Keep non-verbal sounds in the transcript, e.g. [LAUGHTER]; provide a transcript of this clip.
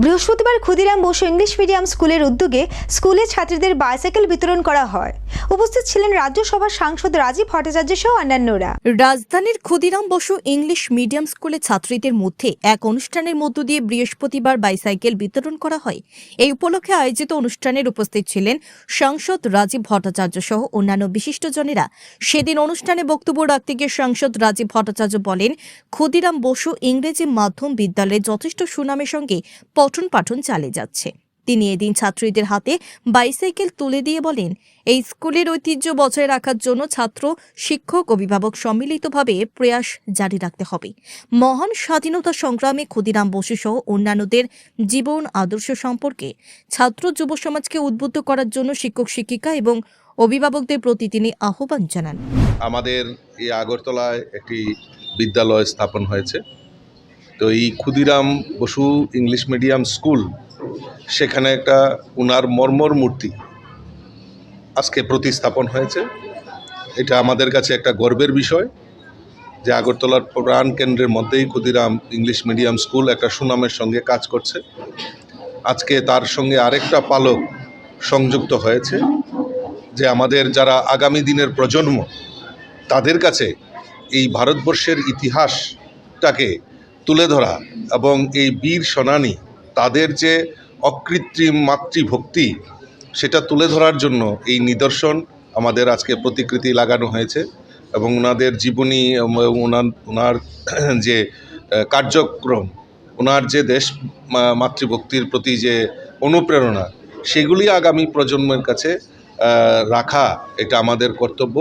বৃহস্পতিবার Khudiram Basu English medium স্কুলের উদ্যোগে স্কুলে ছাত্রীদের বাইসাইকেল বিতরণ করা হয়। উপস্থিত ছিলেন রাজ্যসভার সাংসদ রাজীব ভট্টাচার্য সহ অন্যান্যরা। রাজধানীর ক্ষুদিরাম বসু ইংলিশ মিডিয়াম স্কুলে ছাত্রীদের মধ্যে এক অনুষ্ঠানের মধ্য দিয়ে বৃহস্পতিবার বাইসাইকেল বিতরণ করা হয়। এই উপলক্ষে আয়োজিত অনুষ্ঠানের উপস্থিত ছিলেন সাংসদ রাজীব ভট্টাচার্য সহ অন্যান্য বিশিষ্টজনেরা। সেদিন অনুষ্ঠানে বক্তব্য রাখতে গিয়ে সাংসদ রাজীব ভট্টাচার্য বলেন, ক্ষুদিরাম বসু ইংরেজি মাধ্যম বিদ্যালয়ে যথেষ্ট সুনামের সঙ্গে পঠন পাঠন চালিয়ে যাচ্ছে। তিনি এদিন ছাত্রীদের হাতে বাইসাইকেল তুলে দিয়ে বলেন, এই স্কুলের ঐতিহ্য বজায় রাখার জন্য ছাত্র, শিক্ষক, অভিভাবক সম্মিলিতভাবে প্রয়াস জারি রাখতে হবে। মহান স্বাধীনতা সংগ্রামে ক্ষুদিরাম বসু সহ অন্যান্যদের জীবন আদর্শ সম্পর্কে ছাত্র যুব সমাজকে উদ্বুদ্ধ করার জন্য শিক্ষক, শিক্ষিকা এবং অভিভাবকদের প্রতি তিনি আহ্বান জানান। আমাদের এই আগরতলায় একটি বিদ্যালয় স্থাপন হয়েছে। তো এই Khudiram Basu English medium school, সেখানে একটা উনার মর্মর মূর্তি আজকে প্রতিস্থাপন হয়েছে। এটা আমাদের কাছে একটা গর্বের বিষয় যে আগরতলার প্রাণ কেন্দ্রের মধ্যেই ক্ষুদিরাম ইংলিশ মিডিয়াম স্কুল একটা সুনামের সঙ্গে কাজ করছে। আজকে তার সঙ্গে আরেকটা পালক সংযুক্ত হয়েছে যে আমাদের যারা আগামী দিনের প্রজন্ম, তাদের কাছে এই ভারতবর্ষের ইতিহাসটাকে তুলে ধরা এবং এই বীর সেনানী তাদের যে অকৃত্রিম মাতৃভক্তি, সেটা তুলে ধরার জন্য এই নিদর্শন আমাদের আজকে প্রতিকৃতি লাগানো হয়েছে এবং ওনাদের জীবনী ওনার ওনার [CLEARS THROAT] যে কার্যক্রম ওনার যে দেশ মাতৃভক্তির প্রতি যে অনুপ্রেরণা, সেগুলি আগামী প্রজন্মের কাছে রাখা এটা আমাদের কর্তব্য।